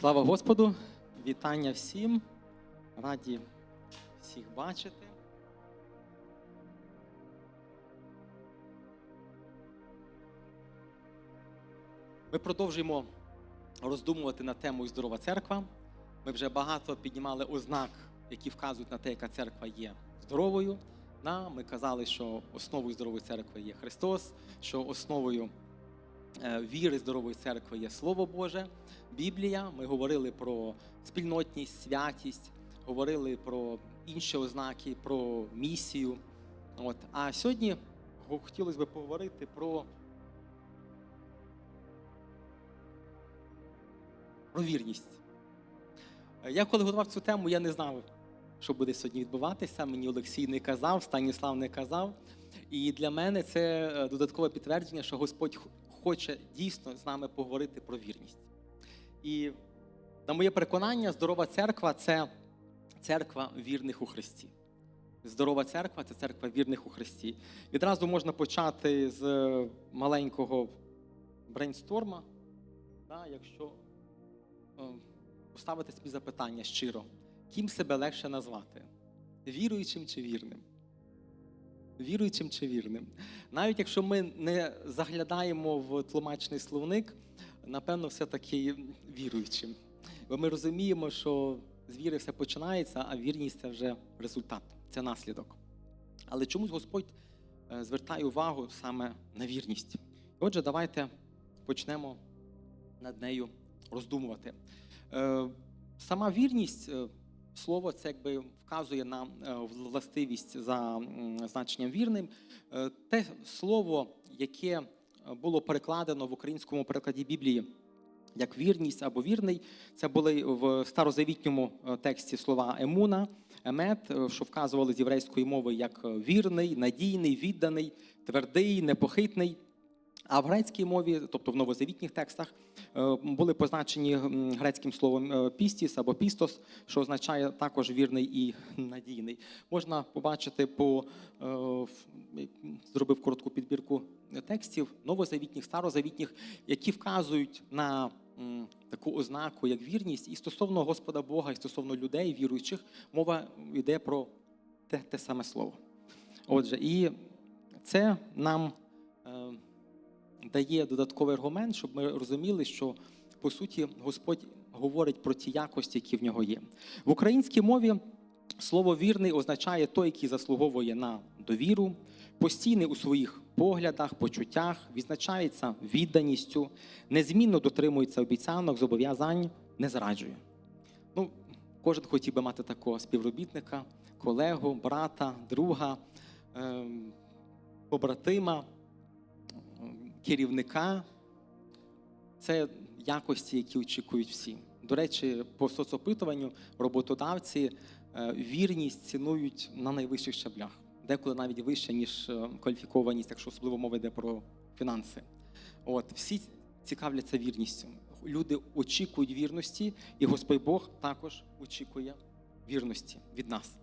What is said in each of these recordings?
Слава Господу! Вітання всім! Раді всіх бачити. Ми продовжуємо роздумувати на тему здорова церква. Ми вже багато піднімали ознак, які вказують на те, яка церква є здоровою. Ми казали, що основою здорової церкви є Христос, що основою віри здорової церкви є Слово Боже, Біблія. Ми говорили про спільнотність, святість, говорили про інші ознаки, про місію. От. А сьогодні хотілося б поговорити про, про вірність. Е, Я коли готував цю тему, я не знав, що буде сьогодні відбуватися. Мені Олексій не казав, Станіслав не казав. І для мене це е, додаткове підтвердження, що Господь хоче дійсно з нами поговорити про вірність. І на моє переконання, здорова церква це церква вірних у Христі. Здорова церква це церква вірних у Христі. Відразу можна почати з е, маленького брейнсторма, да, якщо е, поставити собі запитання щиро, ким себе легше назвати? Віруючим чи вірним? Віруючим чи вірним? Навіть якщо ми не заглядаємо в тлумачний словник, напевно, все-таки віруючим. Бо ми розуміємо, що з віри все починається, а вірність це вже результат, це наслідок. Але чомусь Господь е, звертає увагу саме на вірність. Отже, давайте почнемо над нею роздумувати. Е, Сама вірність, е, слово це якби вказує на е, властивість за значенням вірним. Е, Те слово, яке е, було перекладено в українському перекладі Біблії як вірність або вірний, це були в старозавітньому тексті слова емуна, емет, що вказували з єврейської мови як вірний, надійний, відданий, твердий, непохитний. А в грецькій мові, тобто в новозавітніх текстах, е, були позначені грецьким словом е, пістіс або пістос, що означає також вірний і надійний. Можна побачити по е, зробив коротку підбірку текстів новозавітніх, старозавітніх, які вказують на таку ознаку, як вірність, і стосовно Господа Бога, і стосовно людей, віруючих, мова йде про те, те саме слово. Отже, і це нам. Дає додатковий аргумент, щоб ми розуміли, що по суті Господь говорить про ті якості, які в нього є. В українській мові слово вірний означає той, який заслуговує на довіру, постійний у своїх поглядах, почуттях, відзначається відданістю, незмінно дотримується обіцянок, зобов'язань, не зраджує. Ну, кожен хотів би мати такого співробітника, колегу, брата, друга, ем, побратима керівника це якості, які очікують всі. До речі, по соцопитуванню роботодавці е, вірність цінують на найвищих щаблях, деколи навіть вище, ніж е, кваліфікованість, якщо особливо мова йде про фінанси. От всі цікавляться вірністю. Люди очікують вірності, і Господь Бог також очікує вірності від нас.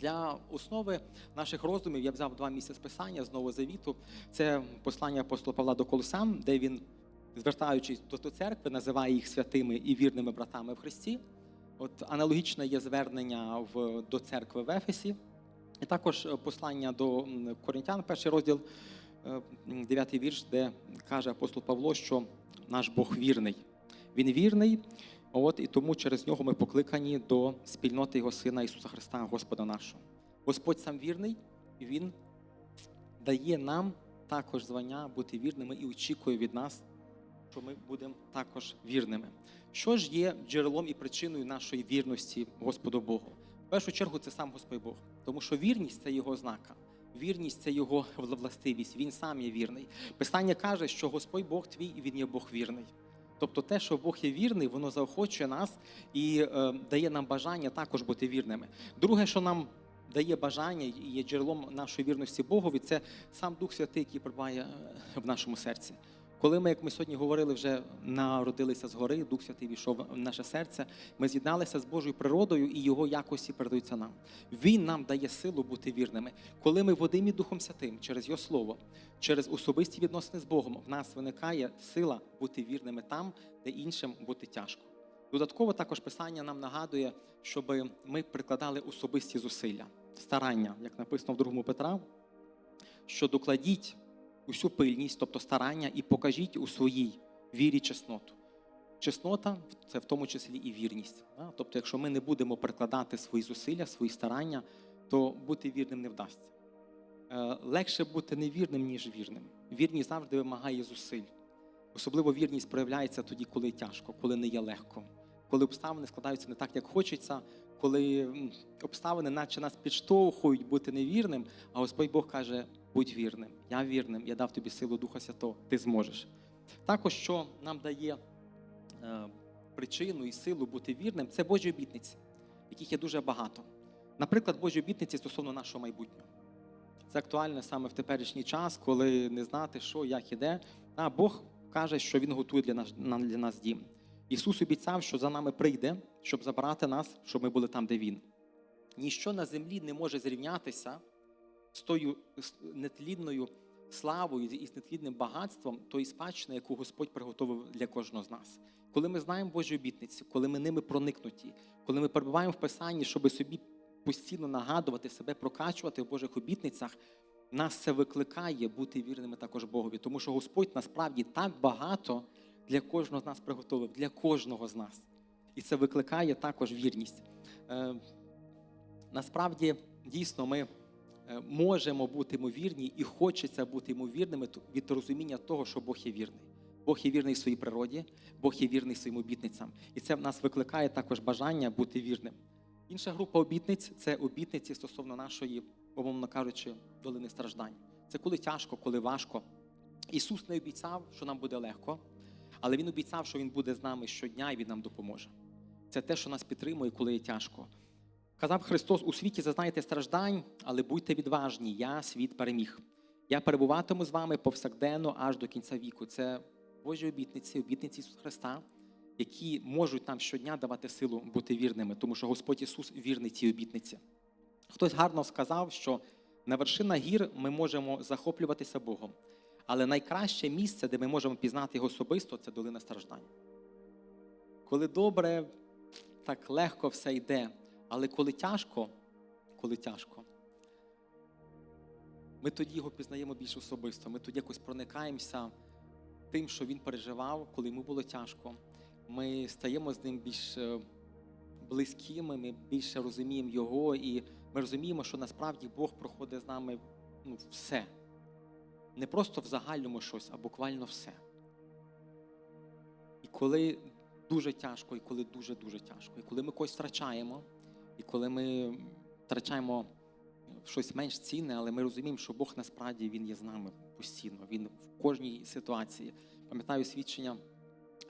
Для основи наших роздумів я взяв два місця з писання з Нового Завіту. Це послання апостола Павла до Колосан, де він, звертаючись до, церкви, називає їх святими і вірними братами в Христі. От аналогічне є звернення в, до церкви в Ефесі. І також е, послання до Коринтян, перший розділ, е, м, дев'ятий вірш, де каже апостол Павло, що наш Бог вірний. Він вірний, От і тому через нього ми покликані до спільноти Його Сина Ісуса Христа, Господа нашого. Господь сам вірний, і Він дає нам також звання бути вірними і очікує від нас, що ми будемо також вірними. Що ж є джерелом і причиною нашої вірності Господу Богу? В першу чергу це сам Господь Бог, тому що вірність це його ознака. Вірність це його властивість. Він сам є вірний. Писання каже, що Господь Бог твій і він є Бог вірний. Тобто те, що Бог є вірний, воно заохочує нас і е, дає нам бажання також бути вірними. Друге, що нам дає бажання і є джерелом нашої вірності Богові, це сам Дух Святий, який перебуває е, в нашому серці. Коли ми, як ми сьогодні говорили, вже народилися згори, Дух Святий війшов в наше серце, ми з'єдналися з Божою природою і його якості передаються нам. Він нам дає силу бути вірними. Коли ми водимі Духом Святим через Його Слово, через особисті відносини з Богом, в нас виникає сила бути вірними там, де іншим бути тяжко. Додатково також писання нам нагадує, щоб ми прикладали особисті зусилля, старання, як написано в 2 Петра, що докладіть усю пильність, тобто старання, і покажіть у своїй вірі чесноту. Чеснота це в тому числі і вірність. Тобто, якщо ми не будемо прикладати свої зусилля, свої старання, то бути вірним не вдасться. Е, Легше бути невірним, ніж вірним. Вірність завжди вимагає зусиль. Особливо вірність проявляється тоді, коли тяжко, коли не є легко, коли обставини складаються не так, як хочеться, коли обставини, наче нас підштовхують бути невірним, а Господь Бог каже: будь вірним, я вірним, я дав тобі силу Духа Святого, ти зможеш. Також, що нам дає е, причину і силу бути вірним, це Божі обітниці, яких є дуже багато. Наприклад, Божі обітниці стосовно нашого майбутнього. Це актуально саме в теперішній час, коли не знати, що, як іде. А Бог каже, що Він готує для нас, для нас дім. Ісус обіцяв, що за нами прийде, щоб забрати нас, щоб ми були там, де Він. Ніщо на землі не може зрівнятися з тою нетлінною славою і з нетлінним багатством тої спадщини, яку Господь приготовив для кожного з нас. Коли ми знаємо Божі обітниці, коли ми ними проникнуті, коли ми перебуваємо в Писанні, щоб собі постійно нагадувати себе, прокачувати в Божих обітницях, нас це викликає бути вірними також Богові, тому що Господь насправді так багато для кожного з нас приготовив, для кожного з нас. І це викликає також вірність. Е, насправді, дійсно, ми можемо бути ймовірні і хочеться бути ймовірними від розуміння того, що Бог є вірний. Бог є вірний в своїй природі, Бог є вірний своїм обітницям. І це в нас викликає також бажання бути вірним. Інша група обітниць це обітниці стосовно нашої, умовно кажучи, долини страждань. Це коли тяжко, коли важко. Ісус не обіцяв, що нам буде легко, але Він обіцяв, що Він буде з нами щодня і Він нам допоможе. Це те, що нас підтримує, коли є тяжко. Казав Христос, у світі зазнаєте страждань, але будьте відважні, я світ переміг. Я перебуватиму з вами повсякденно аж до кінця віку. Це Божі обітниці, обітниці Ісуса Христа, які можуть нам щодня давати силу бути вірними, тому що Господь Ісус вірний цій обітниці. Хтось гарно сказав, що на вершинах гір ми можемо захоплюватися Богом, але найкраще місце, де ми можемо пізнати його особисто, це долина страждань. Коли добре, так легко все йде, але коли тяжко, коли тяжко, ми тоді його пізнаємо більш особисто. Ми тоді якось проникаємося тим, що він переживав, коли йому було тяжко. Ми стаємо з ним більш е, близькими, ми більше розуміємо його, і ми розуміємо, що насправді Бог проходить з нами ну, все. Не просто в загальному щось, а буквально все. І коли дуже тяжко, і коли дуже-дуже тяжко, і коли ми когось втрачаємо, і коли ми втрачаємо щось менш цінне, але ми розуміємо, що Бог насправді Він є з нами постійно. Він в кожній ситуації. Пам'ятаю свідчення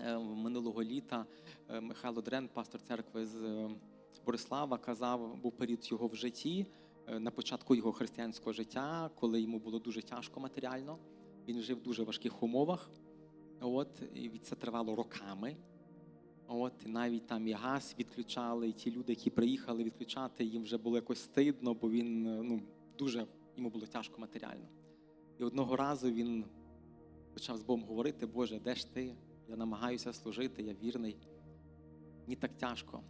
е, минулого літа е, Михайло Дрен, пастор церкви з е, Борислава, казав, був період його в житті, на початку його християнського життя, коли йому було дуже тяжко матеріально. Він жив в дуже важких умовах. От, і це тривало роками. От, навіть там і газ відключали, і ті люди, які приїхали відключати, їм вже було якось стидно, бо він е, ну, дуже йому було тяжко матеріально. І одного разу він почав з Богом говорити: Боже, де ж ти? Я намагаюся служити, я вірний. Мені так тяжко.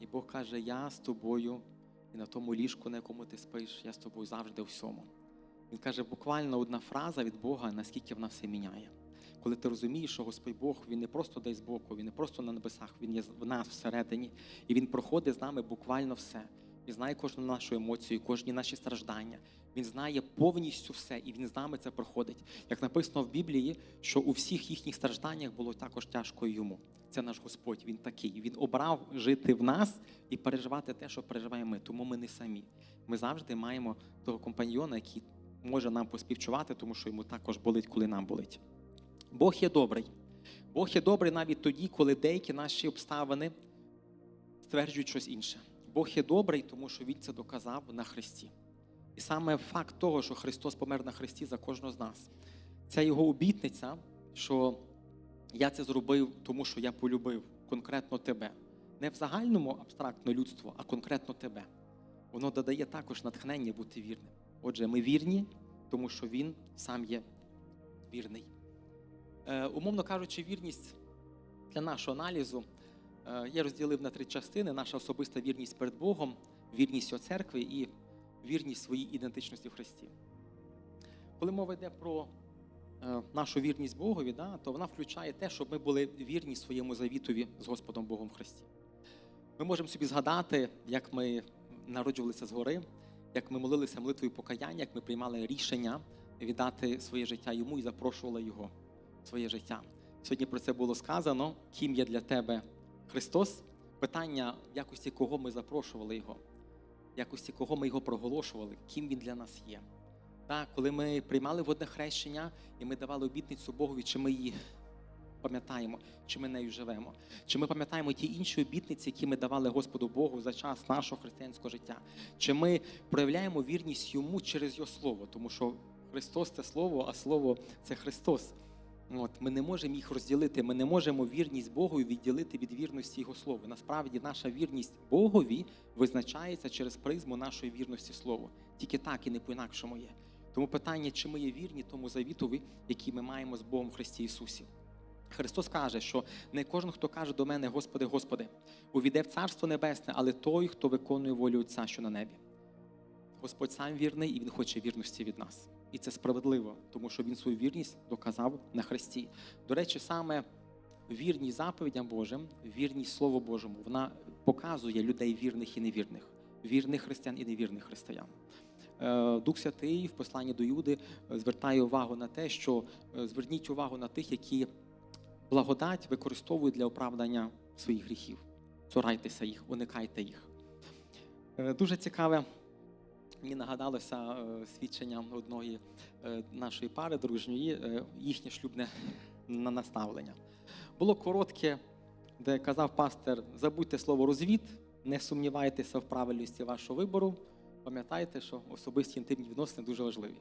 І Бог каже: Я з тобою, і на тому ліжку, на якому ти спиш, я з тобою завжди у всьому. Він каже, буквально одна фраза від Бога, наскільки вона все міняє. Коли ти розумієш, що Господь Бог він не просто десь збоку, він не просто на небесах, він є в нас всередині, і він проходить з нами буквально все. Він знає кожну нашу емоцію, кожні наші страждання. Він знає повністю все, і він з нами це проходить. Як написано в Біблії, що у всіх їхніх стражданнях було також тяжко йому. Це наш Господь, він такий. Він обрав жити в нас і переживати те, що переживаємо ми. Тому ми не самі. Ми завжди маємо того компаньйона, який може нам поспівчувати, тому що йому також болить, коли нам болить. Бог є добрий. Бог є добрий навіть тоді, коли деякі наші обставини стверджують щось інше. Бог є добрий, тому що Він це доказав на Христі. І саме факт того, що Христос помер на Христі за кожного з нас, це його обітниця, що я це зробив, тому що я полюбив конкретно тебе. Не в загальному абстрактно людство, а конкретно тебе. Воно додає також натхнення бути вірним. Отже, ми вірні, тому що Він сам є вірний. Е, умовно кажучи, вірність для нашого аналізу Е, Я розділив на три частини: наша особиста вірність перед Богом, вірність у церкві і вірність своїй ідентичності в Христі. Коли мова йде про е, нашу вірність Богові, то вона включає те, щоб ми були вірні своєму завітові з Господом Богом в Христі. Ми можемо собі згадати, як ми народжувалися згори, як ми молилися молитвою покаяння, як ми приймали рішення віддати своє життя йому і запрошували його своє життя. Сьогодні про це було сказано. Ким є для тебе Христос? Питання, в якості кого ми запрошували Його, в якості кого ми його проголошували, ким він для нас є. Так, коли ми приймали водне хрещення і ми давали обітницю Богові, чи ми її пам'ятаємо, чи ми нею живемо, чи ми пам'ятаємо ті інші обітниці, які ми давали Господу Богу за час нашого християнського життя, чи ми проявляємо вірність йому через його слово, тому що Христос це слово, а слово це Христос. От, ми не можемо їх розділити, ми не можемо вірність Богові відділити від вірності Його Слова. Насправді, наша вірність Богові визначається через призму нашої вірності Слову. Тільки так і не по-інакшому є. Тому питання, чи ми є вірні тому завітові, який ми маємо з Богом в Христі Ісусі. Христос каже, що не кожен, хто каже до мене, Господи, Господи, увійде в Царство Небесне, але той, хто виконує волю Отця, що на небі. Господь сам вірний і Він хоче вірності від нас. І це справедливо, тому що він свою вірність доказав на Христі. До речі, саме вірність заповідям Божим, вірність Слову Божому, вона показує людей вірних і невірних, вірних християн і невірних християн. Е, Дух Святий в посланні до Юди е, звертає увагу на те, що е, зверніть увагу на тих, які благодать використовують для оправдання своїх гріхів. Цурайтеся їх, уникайте їх. Дуже цікаве. Мені нагадалося е, свідчення одної е, нашої пари дружньої, е, їхнє шлюбне наставлення. Було коротке, де казав пастор: забудьте слово розвід, не сумнівайтеся в правильності вашого вибору. Пам'ятайте, що особисті інтимні відносини дуже важливі.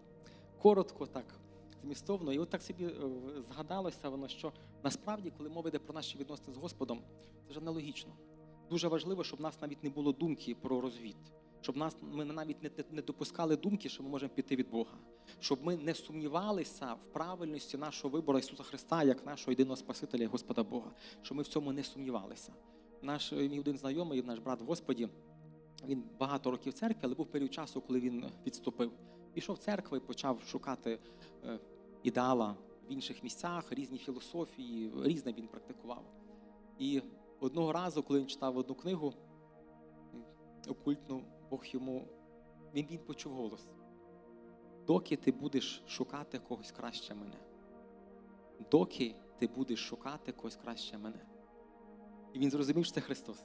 Коротко, так, змістовно. І от так собі згадалося воно, що насправді, коли мова йде про наші відносини з Господом, це ж аналогічно. Дуже важливо, щоб в нас навіть не було думки про розвід щоб нас ми навіть не, не, допускали думки, що ми можемо піти від Бога, щоб ми не сумнівалися в правильності нашого вибору Ісуса Христа як нашого єдиного Спасителя Господа Бога, щоб ми в цьому не сумнівалися. Наш е, мій один знайомий, наш брат Господі, він багато років в церкві, але був період часу, коли він відступив. Пішов в церкву і почав шукати е, ідеала в інших місцях, різні філософії, різне він практикував. І одного разу, коли він читав одну книгу, окультну, Бог йому він, він почув голос. Доки ти будеш шукати когось краще мене. Доки ти будеш шукати когось краще мене. І він зрозумів, що це Христос.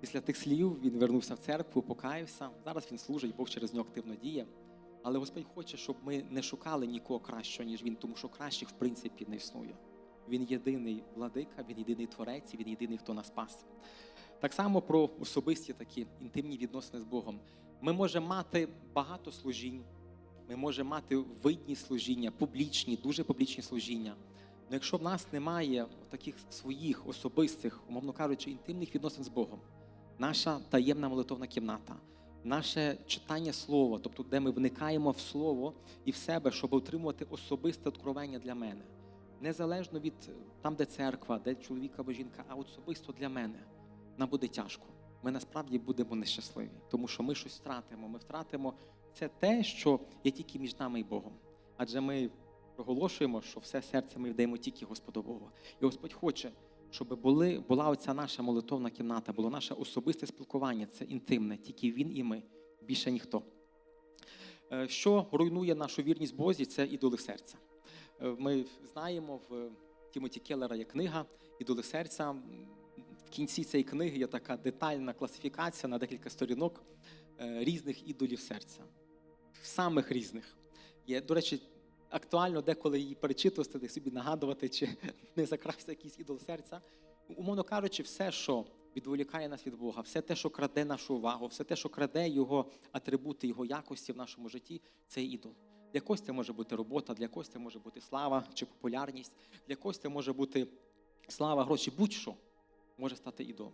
Після тих слів він вернувся в церкву, покаявся. Зараз він служить, Бог через нього активно діє. Але Господь хоче, щоб ми не шукали нікого кращого, ніж він, тому що кращих в принципі не існує. Він єдиний владика, він єдиний творець, він єдиний, хто нас спас. Так само про особисті такі інтимні відносини з Богом. Ми можемо мати багато служінь, ми можемо мати видні служіння, публічні, дуже публічні служіння. Але якщо в нас немає таких своїх особистих, умовно кажучи, інтимних відносин з Богом, наша таємна молитовна кімната, наше читання слова, тобто де ми вникаємо в слово і в себе, щоб отримувати особисте откровення для мене, незалежно від там, де церква, де чоловік або жінка, а особисто для мене нам буде тяжко. Ми насправді будемо нещасливі, тому що ми щось втратимо. Ми втратимо це те, що є тільки між нами і Богом. Адже ми проголошуємо, що все серце ми вдаємо тільки Господу Богу. І Господь хоче, щоб були, була оця наша молитовна кімната, було наше особисте спілкування, це інтимне, тільки він і ми, більше ніхто. Е, Що руйнує нашу вірність Бозі, це ідоли серця. Е, Ми знаємо в Тімоті Келлера є книга Ідоли серця. В кінці цієї книги є така детальна класифікація на декілька сторінок е, різних ідолів серця. Самих різних. Є, до речі, актуально деколи її перечитувати, собі нагадувати, чи не закрався якийсь ідол серця. Умовно кажучи, все, що відволікає нас від Бога, все те, що краде нашу увагу, все те, що краде його атрибути, його якості в нашому житті, це ідол. Для когось це може бути робота, для когось це може бути слава чи популярність, для когось це може бути слава, гроші, будь-що може стати ідолом.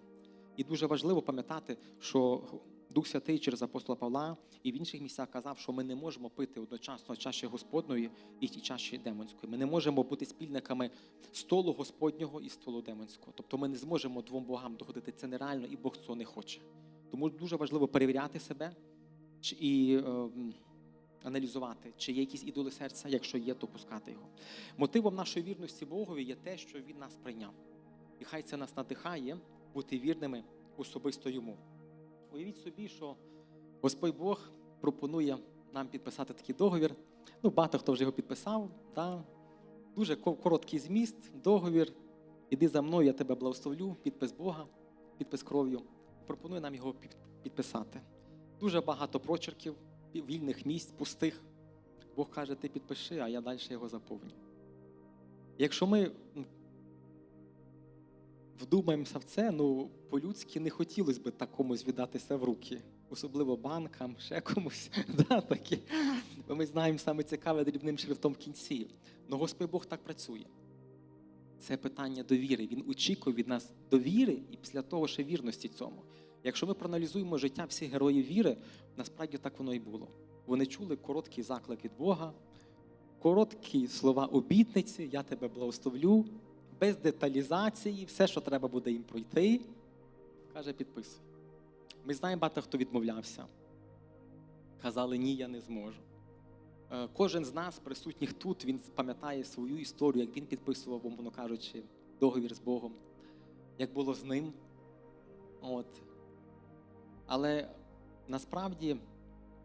І дуже важливо пам'ятати, що Дух Святий через апостола Павла і в інших місцях казав, що ми не можемо пити одночасно чаші Господної і ті чаші демонської. Ми не можемо бути спільниками столу Господнього і столу демонського. Тобто ми не зможемо двом богам доходити. Це нереально, і Бог цього не хоче. Тому дуже важливо перевіряти себе і е, м, аналізувати, чи є якісь ідоли серця, якщо є, то пускати його. Мотивом нашої вірності Богові є те, що Він нас прийняв. І хай це нас надихає бути вірними особисто йому. Уявіть собі, що Господь Бог пропонує нам підписати такий договір. Ну, багато хто вже його підписав. Да? Дуже короткий зміст, договір. Іди за мною, я тебе благословлю, підпис Бога, підпис кров'ю. Пропоную нам його підписати. Дуже багато прочерків, вільних місць, пустих. Бог каже, ти підпиши, а я далі його заповню. Якщо ми вдумаємося в це, ну по-людськи не хотілося б так комусь віддатися в руки, особливо банкам, ще комусь. Да, такі. Ми знаємо саме цікаве дрібним шрифтом в кінці. Но Господь Бог так працює. Це питання довіри. Він очікує від нас довіри і після того ще вірності цьому. Якщо ми проаналізуємо життя всіх героїв віри, насправді так воно і було. Вони чули короткий заклик від Бога, короткі слова обітниці, я тебе благословлю, без деталізації, все, що треба буде їм пройти, каже, підписуй. Ми знаємо, багато хто відмовлявся. Казали, ні, я не зможу. Е, Кожен з нас, присутніх тут, він пам'ятає свою історію, як він підписував, умовно кажучи, договір з Богом, як було з ним. От. Але насправді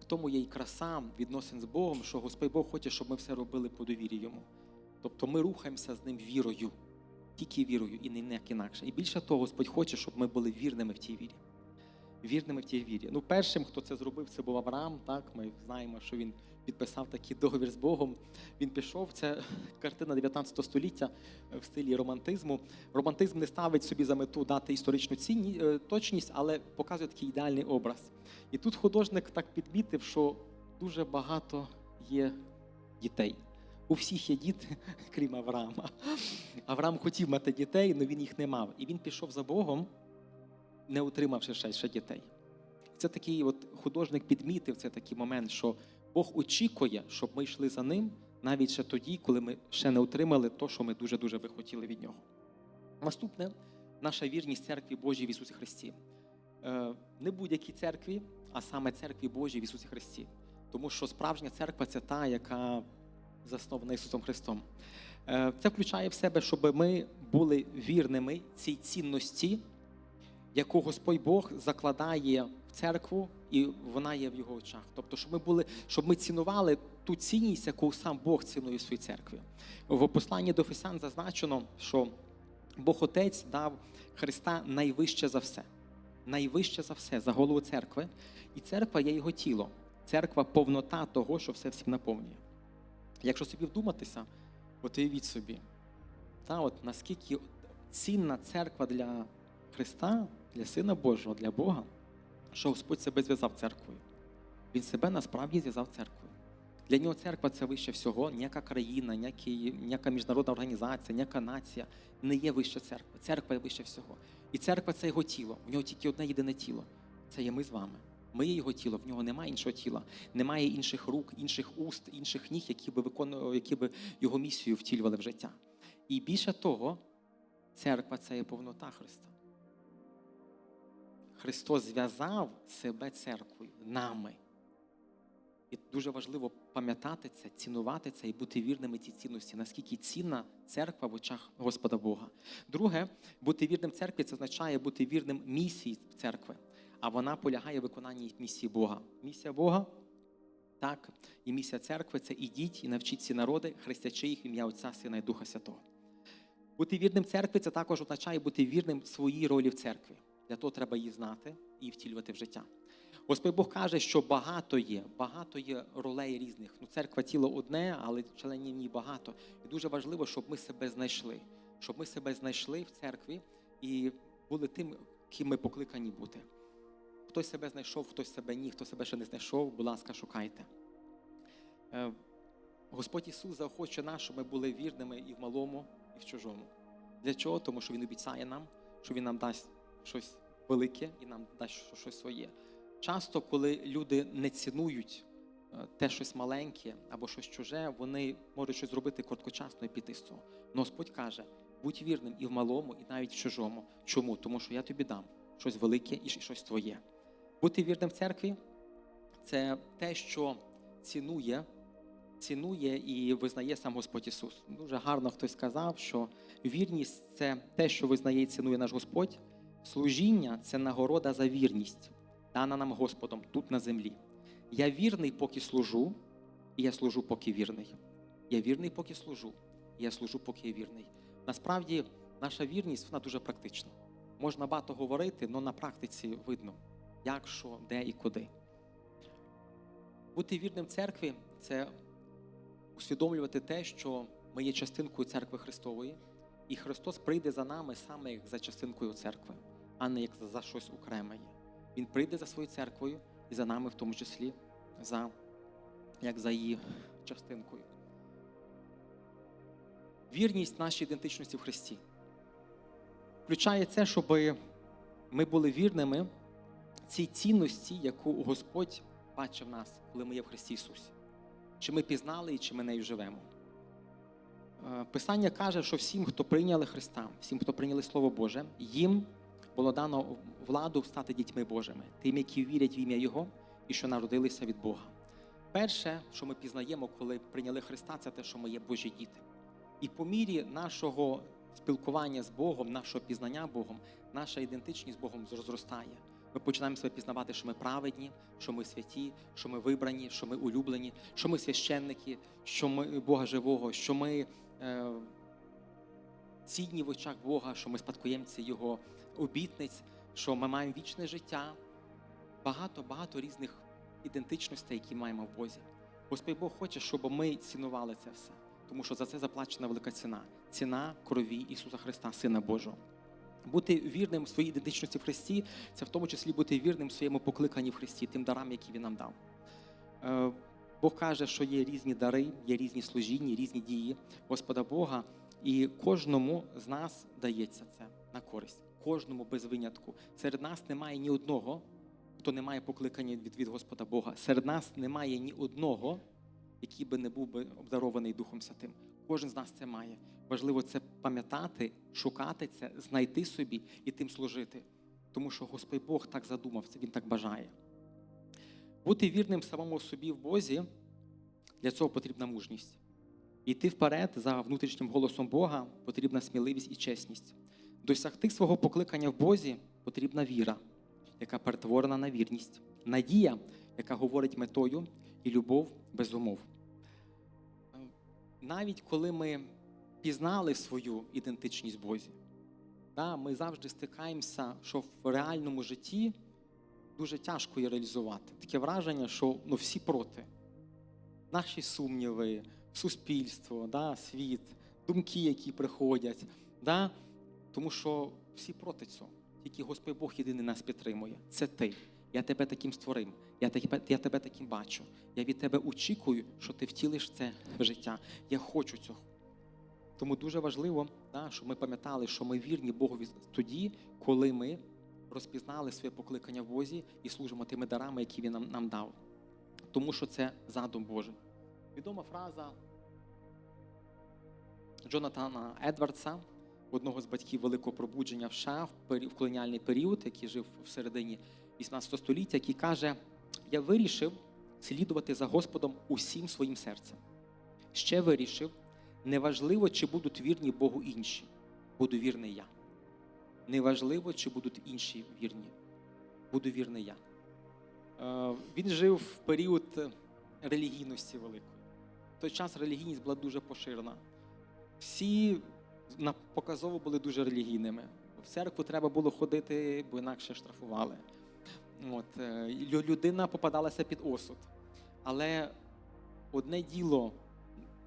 в тому є й краса відносин з Богом, що Господь Бог хоче, щоб ми все робили по довірі йому. Тобто ми рухаємося з ним вірою, тільки вірою і ніяк інакше. І більше того, Господь хоче, щоб ми були вірними в тій вірі. Вірними в тій вірі. Ну, першим, хто це зробив, це був Авраам. Так, ми знаємо, що він підписав такий договір з Богом. Він пішов. Це картина 19 століття в стилі романтизму. Романтизм не ставить собі за мету дати історичну цінні, е, точність, але показує такий ідеальний образ. І тут художник так підмітив, що дуже багато є дітей. У всіх є діти, крім Авраама. Авраам хотів мати дітей, але він їх не мав. І він пішов за Богом, не отримавши ще, ще дітей. Це такий от художник підмітив це такий момент, що Бог очікує, щоб ми йшли за ним навіть ще тоді, коли ми ще не отримали то, що ми дуже-дуже би хотіли від нього. Наступне наша вірність церкві Божій в Ісусі Христі. Е, Не будь-якій церкві, а саме церкві Божій в Ісусі Христі. Тому що справжня церква це та, яка заснована Ісусом Христом. Е, Це включає в себе, щоб ми були вірними цій цінності, яку Господь Бог закладає в церкву, і вона є в його очах. Тобто, щоб ми були, щоб ми цінували ту цінність, яку сам Бог цінує в своїй церкві. В посланні до Фесян зазначено, що Бог Отець дав Христа найвище за все. Найвище за все, за голову церкви. І церква є його тіло. Церква повнота того, що все всім наповнює. Якщо собі вдуматися, от уявіть собі, та, от наскільки цінна церква для Христа, для Сина Божого, для Бога, що Господь себе зв'язав церквою. Він себе насправді зв'язав церквою. Для нього церква це вище всього, ніяка країна, ніяка міжнародна організація, ніяка нація не є вище церкви. Церква є вище всього. І церква це його тіло. В нього тільки одне єдине тіло. Це є ми з вами. Ми є його тіло, в нього немає іншого тіла, немає інших рук, інших уст, інших ніг, які би виконували, які би його місію втілювали в життя. І більше того, церква це є повнота Христа. Христос зв'язав себе церквою нами. І дуже важливо пам'ятати це, цінувати це і бути вірними цій цінності, наскільки цінна церква в очах Господа Бога. Друге, бути вірним церкві це означає бути вірним місії церкви, а вона полягає в виконанні місії Бога. Місія Бога, так, і місія церкви це ідіть і навчіть ці народи, хрестячи їх ім'я Отця, Сина і Духа Святого. Бути вірним церкві це також означає бути вірним своїй ролі в церкві. Для того треба її знати і втілювати в життя. Господь Бог каже, що багато є, багато є ролей різних. Ну, церква тіло одне, але членів ній багато. І дуже важливо, щоб ми себе знайшли, щоб ми себе знайшли в церкві і були тим, ким ми покликані бути. Хтось себе знайшов, хтось себе ні, хто себе ще не знайшов, будь ласка, шукайте. Е, Господь Ісус заохочує нас, щоб ми були вірними і в малому, і в чужому. Для чого? Тому що Він обіцяє нам, що Він нам дасть щось велике і нам дасть щось своє. часто, коли люди не цінують е, те щось маленьке або щось чуже, вони можуть щось зробити короткочасно і піти з цього. Но Господь каже: будь вірним і в малому, і навіть в чужому. Чому? Тому що я тобі дам щось велике і щось твоє. Бути вірним в церкві це те, що цінує, цінує і визнає сам Господь Ісус. Дуже гарно хтось сказав, що вірність це те, що визнає і цінує наш Господь. Служіння це нагорода за вірність, дана нам Господом тут на землі. Я вірний, поки служу, і я служу, поки вірний. Я вірний, поки служу, і я служу, поки я вірний. Насправді, наша вірність вона дуже практична. Можна багато говорити, але на практиці видно, як, що, де і куди. Бути вірним церкві це усвідомлювати те, що ми є частинкою церкви Христової, і Христос прийде за нами саме як за частинкою церкви, а не як за щось окреме. Він прийде за своєю церквою і за нами, в тому числі, за, як за її частинкою. Вірність нашій ідентичності в Христі включає це, щоб ми були вірними цій цінності, яку Господь бачив нас, коли ми є в Христі Ісусі. Чи ми пізнали і чи ми нею живемо. Е, Писання каже, що всім, хто прийняли Христа, всім, хто прийняли Слово Боже, їм було дано владу стати дітьми Божими, тим, які вірять в ім'я Його і що народилися від Бога. Перше, що ми пізнаємо, коли прийняли Христа, це те, що ми є Божі діти. І по мірі нашого спілкування з Богом, нашого пізнання Богом, наша ідентичність з Богом зростає. Ми починаємо себе пізнавати, що ми праведні, що ми святі, що ми вибрані, що ми улюблені, що ми священники, що ми Бога живого, що ми е, цінні в очах Бога, що ми спадкоємці Його обітниць, що ми маємо вічне життя. Багато багато різних ідентичностей, які маємо в Бозі. Господь Бог хоче, щоб ми цінували це все, тому що за це заплачена велика ціна ціна крові Ісуса Христа, Сина Божого. Бути вірним в своїй ідентичності в Христі це в тому числі бути вірним своєму покликанні в Христі, тим дарам, які Він нам дав. Е, Бог каже, що є різні дари, є різні служіння, різні дії Господа Бога, і кожному з нас дається це на користь. Кожному без винятку. Серед нас немає ні одного, хто не має покликання від, від Господа Бога. Серед нас немає ні одного, який би не був би обдарований Духом Святим. Кожен з нас це має. Важливо це пам'ятати, шукати це, знайти собі і тим служити. Тому що Господь Бог так задумався, Він так бажає. Бути вірним самому собі в Бозі, для цього потрібна мужність. Йти вперед за внутрішнім голосом Бога потрібна сміливість і чесність. Досягти свого покликання в Бозі потрібна віра, яка перетворена на вірність, надія, яка говорить метою, і любов без умов. Навіть коли ми пізнали свою ідентичність в Бозі, ми завжди стикаємося, що в реальному житті дуже тяжко її реалізувати. Таке враження, що ну, всі проти. Наші сумніви, суспільство, да, світ, думки, які приходять. Да, тому що всі проти цього. Тільки Господь Бог єдиний нас підтримує. Це ти. Я тебе таким створив. Я тебе, я тебе таким бачу. Я від тебе очікую, що ти втілиш це в життя. Я хочу цього. Тому дуже важливо, да, щоб ми пам'ятали, що ми вірні Богові тоді, коли ми розпізнали своє покликання в Бозі і служимо тими дарами, які Він нам, нам дав. Тому що це задум Божий. Відома фраза Джонатана Едвардса, одного з батьків великого пробудження в США в колоніальний період, який жив в середині 18 століття, який каже: Я вирішив слідувати за Господом усім своїм серцем. Ще вирішив, неважливо, чи будуть вірні Богу інші, буду вірний я. Неважливо, чи будуть інші вірні, буду вірний я. Е, Він жив в період релігійності великої. В той час релігійність була дуже поширена. Всі показово були дуже релігійними. В церкву треба було ходити, бо інакше штрафували. От, е, людина попадалася під осуд. Але одне діло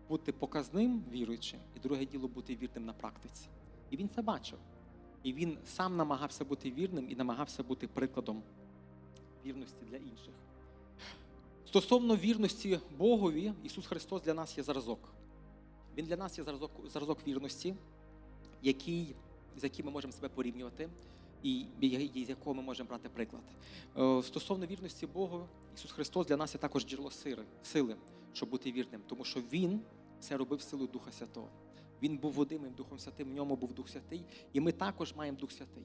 бути показним віруючим, і друге діло бути вірним на практиці. І він це бачив. І він сам намагався бути вірним і намагався бути прикладом вірності для інших. Стосовно вірності Богові, Ісус Христос для нас є зразок. Він для нас є зразок, зразок вірності, який, з яким ми можемо себе порівнювати, і з якого ми можемо брати приклад. Е, Стосовно вірності Богу, Ісус Христос для нас є також джерело сили, щоб бути вірним, тому що Він все робив силу Духа Святого. Він був водимим Духом Святим, в ньому був Дух Святий, і ми також маємо Дух Святий.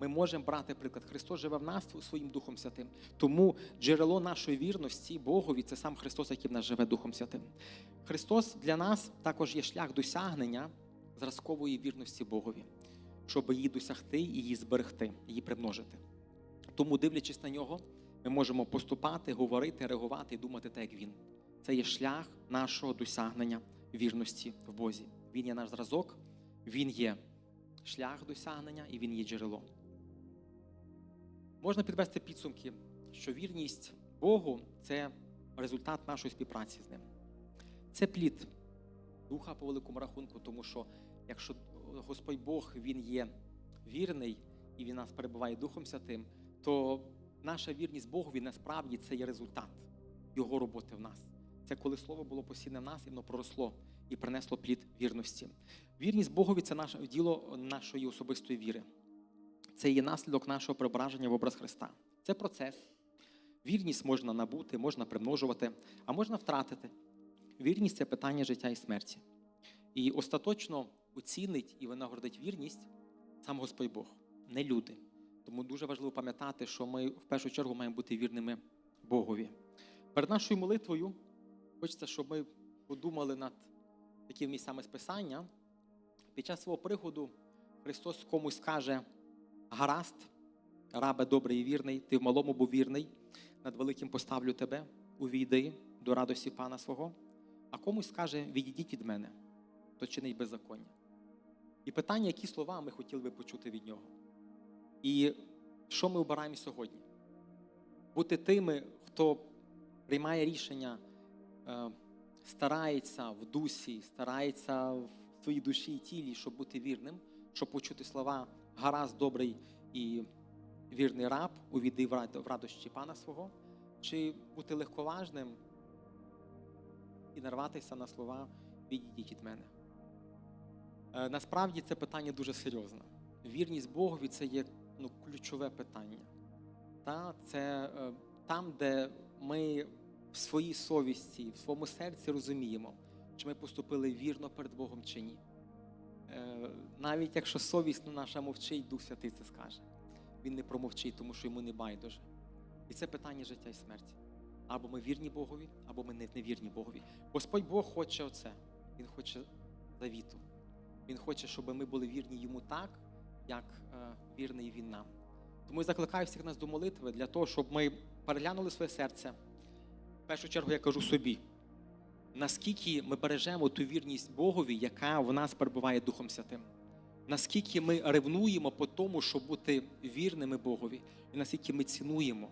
Ми можемо брати приклад. Христос живе в нас своїм Духом Святим. Тому джерело нашої вірності Богові це сам Христос, який в нас живе Духом Святим. Христос для нас також є шлях досягнення зразкової вірності Богові, щоб її досягти її зберегти, її примножити. Тому, дивлячись на нього, ми можемо поступати, говорити, реагувати і думати так, як він. Це є шлях нашого досягнення вірності в Бозі. Він є наш зразок, він є шлях досягнення і він є джерело. Можна підвести підсумки, що вірність Богу це результат нашої співпраці з ним. Це плід духа по великому рахунку, тому що якщо Господь Бог Він є вірний і Він нас перебуває Духом Святим, то наша вірність Богові насправді це є результат Його роботи в нас. Це коли слово було посіне в нас, і воно проросло і принесло плід вірності. Вірність Богові це наше діло нашої особистої віри. Це є наслідок нашого преображення в образ Христа. Це процес. Вірність можна набути, можна примножувати, а можна втратити. Вірність це питання життя і смерті. І остаточно оцінить і винагородить вірність сам Господь Бог, не люди. Тому дуже важливо пам'ятати, що ми в першу чергу маємо бути вірними Богові. Перед нашою молитвою хочеться, щоб ми подумали над такими місцями списання. Під час свого приходу Христос комусь скаже: гаразд, рабе добрий і вірний, ти в малому був вірний, над великим поставлю тебе, увійди до радості пана свого, а комусь скаже: відійдіть від мене, то чинить беззаконня. І питання, які слова ми хотіли би почути від нього. І що ми обираємо сьогодні? Бути тими, хто приймає рішення, е, старається в дусі, старається в своїй душі і тілі, щоб бути вірним, щоб почути слова гаразд, добрий і вірний раб, увійди в в радощі пана свого, чи бути легковажним і нарватися на слова відійдіть від мене. Е, Насправді це питання дуже серйозне. Вірність Богові це є ну, ключове питання. Та? Це е, там, де ми в своїй совісті, в своєму серці розуміємо, чи ми поступили вірно перед Богом чи ні. Е, Навіть якщо совість наша мовчить, Дух Святий це скаже. Він не промовчить, тому що йому не байдуже. І це питання життя і смерті. Або ми вірні Богові, або ми не невірні Богові. Господь Бог хоче оце. Він хоче завіту. Він хоче, щоб ми були вірні йому так, як е, вірний він нам. Тому я закликаю всіх нас до молитви для того, щоб ми переглянули своє серце. В першу чергу я кажу собі, наскільки ми бережемо ту вірність Богові, яка в нас перебуває Духом Святим. Наскільки ми ревнуємо по тому, щоб бути вірними Богові, і наскільки ми цінуємо